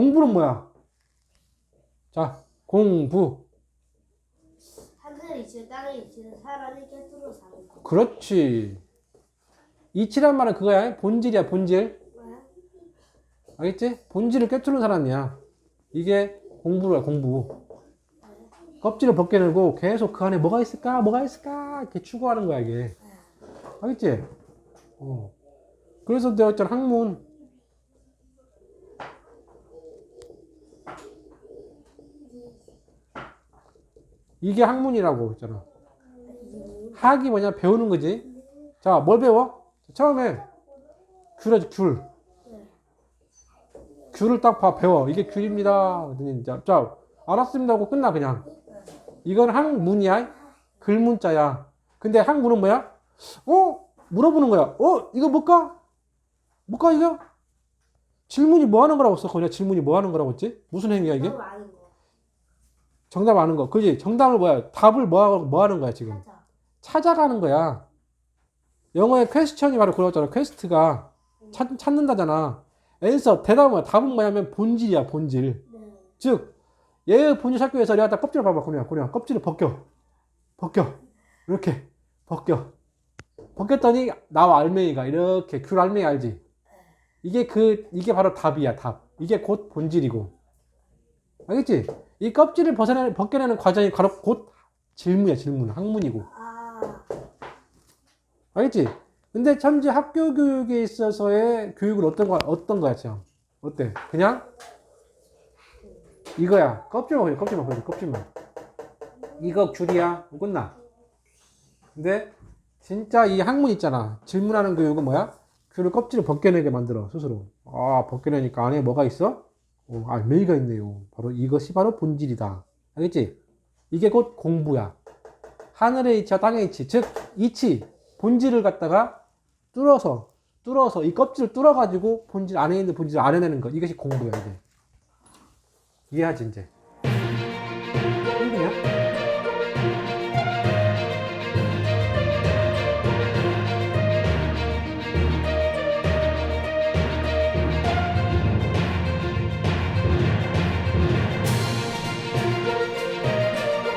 공부는 뭐야? 자, 공부. 하늘의 이치와 땅의 이치는 사람이 꿰뚫어 사는 거. 그렇지. 이치란 말은 그거야. 본질이야, 본질. 뭐야? 알겠지? 본질을 꿰뚫는 사람이야. 이게 공부야, 공부. 껍질을 벗겨내고 계속 그 안에 뭐가 있을까, 뭐가 있을까, 이렇게 추구하는 거야, 이게. 알겠지? 어. 그래서 내가 했잖아, 학문. 이게 학문이라고 했잖아. 학이 뭐냐? 배우는 거지. 자, 뭘 배워? 처음에 귤이지, 귤. 귤을 딱 봐, 배워. 이게 귤입니다. 자, 자, 알았습니다 하고 끝나, 그냥. 이건 학문이야. 글문자야. 근데 학문은 뭐야? 어? 물어보는 거야. 어? 이거 뭘까? 뭘까, 이거? 질문이 뭐 하는 거라고 써? 그냥 질문이 뭐 하는 거라고 했지? 무슨 행위야, 이게? 정답 아는 거. 그지? 정답을 뭐야? 답을 뭐, 뭐 하는 거야, 지금? 찾아. 찾아가는 거야. 영어의 퀘스천이 바로 그거잖아. 퀘스트가 찾, 찾는다잖아. 앤서 대답은 뭐야? 답은 뭐냐면 본질이야, 본질. 네. 즉 얘의 본질 찾기 위해서 내가 딱 껍질을 봐봐, 그냥 그냥 껍질을 벗겨, 벗겨, 이렇게 벗겨. 벗겼더니 나와 알맹이가 이렇게 귤 알맹이 알지? 이게 그 이게 바로 답이야, 답. 이게 곧 본질이고. 알겠지? 이 껍질을 벗어내는 벗겨내는 과정이 바로 곧 질문이야, 질문, 학문이고. 아, 알겠지? 근데 참지 학교 교육에 있어서의 교육은 어떤 거 어떤 거야, 참? 어때? 그냥 이거야. 껍질만 보여, 껍질만 보여, 껍질만. 이거 귤이야. 끝나. 근데 진짜 이 학문 있잖아. 질문하는 교육은 뭐야? 귤을 껍질을 벗겨내게 만들어 스스로. 아 벗겨내니까 안에 뭐가 있어? 어, 알맹이가 있네요. 바로 이것이 바로 본질이다. 알겠지? 이게 곧 공부야. 하늘의 이치와 땅의 이치, 즉 이치, 본질을 갖다가 뚫어서 뚫어서 이 껍질을 뚫어 가지고 본질 안에 있는 본질을 알아내는 것 이것이 공부야 이게. 이해하지 이제? 1분이야?